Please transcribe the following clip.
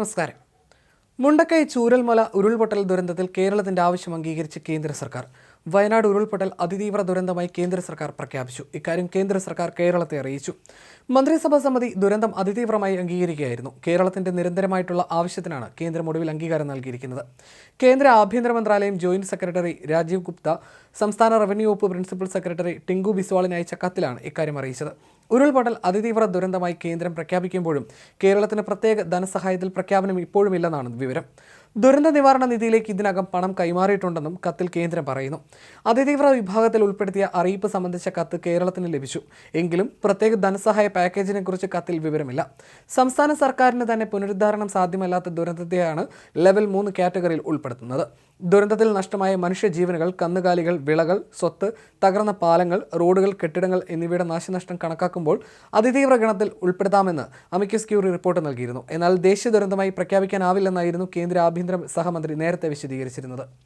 നമസ്കാരം. മുണ്ടക്കൈ ചൂരൽമല ഉരുൾപൊട്ടൽ ദുരന്തത്തിൽ കേരളത്തിന്റെ ആവശ്യം അംഗീകരിച്ച് കേന്ദ്ര സർക്കാർ. വയനാട് ഉരുൾപൊട്ടൽ അതിതീവ്ര ദുരന്തമായി കേന്ദ്ര സർക്കാർ പ്രഖ്യാപിച്ചു. ഇക്കാര്യം കേന്ദ്ര സർക്കാർ കേരളത്തെ അറിയിച്ചു. മന്ത്രിസഭാ സമിതി ദുരന്തം അതിതീവ്രമായി അംഗീകരിക്കുകയായിരുന്നു. കേരളത്തിന്റെ നിരന്തരമായിട്ടുള്ള ആവശ്യത്തിനാണ് കേന്ദ്രം ഒടുവിൽ അംഗീകാരം നൽകിയിരിക്കുന്നത്. കേന്ദ്ര ആഭ്യന്തര മന്ത്രാലയം ജോയിന്റ് സെക്രട്ടറി രാജീവ് ഗുപ്ത സംസ്ഥാന റവന്യൂ വകുപ്പ് പ്രിൻസിപ്പൽ സെക്രട്ടറി ടിങ്കു ബിസ്വാളിന് അയച്ച കത്തിലാണ് ഇക്കാര്യം അറിയിച്ചത്. ഉരുൾപൊട്ടൽ അതിതീവ്ര ദുരന്തമായി കേന്ദ്രം പ്രഖ്യാപിക്കുമ്പോഴും കേരളത്തിന് പ്രത്യേക ധനസഹായത്തിൽ പ്രഖ്യാപനം ഇപ്പോഴും ഇല്ലെന്നാണ് വിവരം. ദുരന്ത നിവാരണ നിധിയിലേക്ക് ഇതിനകം പണം കൈമാറിയിട്ടുണ്ടെന്നും കത്തിൽ കേന്ദ്രം പറയുന്നു. അതിതീവ്ര വിഭാഗത്തിൽ ഉൾപ്പെടുത്തിയ അറിയിപ്പ് സംബന്ധിച്ച കത്ത് കേരളത്തിന് ലഭിച്ചു. എങ്കിലും പ്രത്യേക ധനസഹായ പാക്കേജിനെ കുറിച്ച് കത്തിൽ വിവരമില്ല. സംസ്ഥാന സർക്കാരിന് തന്നെ പുനരുദ്ധാരണം സാധ്യമല്ലാത്ത ദുരന്തത്തെയാണ് ലെവൽ മൂന്ന് കാറ്റഗറിയിൽ ഉൾപ്പെടുത്തുന്നത്. ദുരന്തത്തിൽ നഷ്ടമായ മനുഷ്യജീവനുകൾ കന്നുകാലികൾ വിളകൾ സ്വത്ത് തകർന്ന പാലങ്ങൾ റോഡുകൾ കെട്ടിടങ്ങൾ എന്നിവയുടെ നാശനഷ്ടം കണക്കാക്കുമ്പോൾ അതിതീവ്ര ഗണത്തിൽ ഉൾപ്പെടുത്താമെന്ന് അമിക്കസ് ക്യൂറി റിപ്പോർട്ട് നൽകിയിരുന്നു. എന്നാൽ ദേശീയ ദുരന്തമായി പ്രഖ്യാപിക്കാനാവില്ലെന്നായിരുന്നു കേന്ദ്ര ആഭ്യന്തര സഹമന്ത്രി നേരത്തെ വിശദീകരിച്ചിരുന്നത്.